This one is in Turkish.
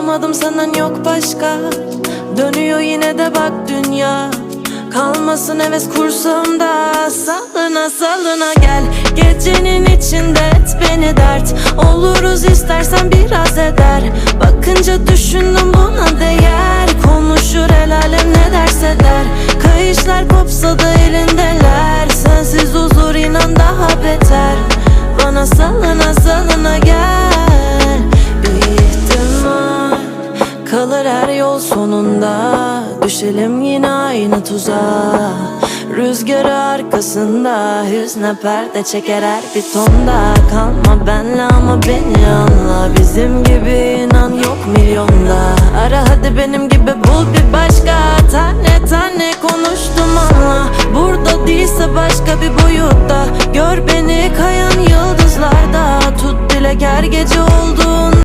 Bulamadım senden yok başka. Dönüyor yine de bak dünya. Kalmasın heves kursağımda. Salına salına gel. Gecenin içinde et beni dert. Oluruz istersen biraz eder. Bakınca düşündüm buna değer. Konuşur el alem ne derse der. Kayışlar kopsa da elindeler. Sensiz huzur inan daha beter Kalır her yol sonunda. Düşelim yine aynı tuzağa. Rüzgarı arkasında Hüzne perde çeker her bir tonda. Kalma benle ama beni anla. Bizim gibi inan yok milyonda. Ara hadi benim gibi bul bir başka. Tane tane konuştum anla Burada değilse başka bir boyutta. Gör beni kayan yıldızlarda. Tut dilek her gece olduğu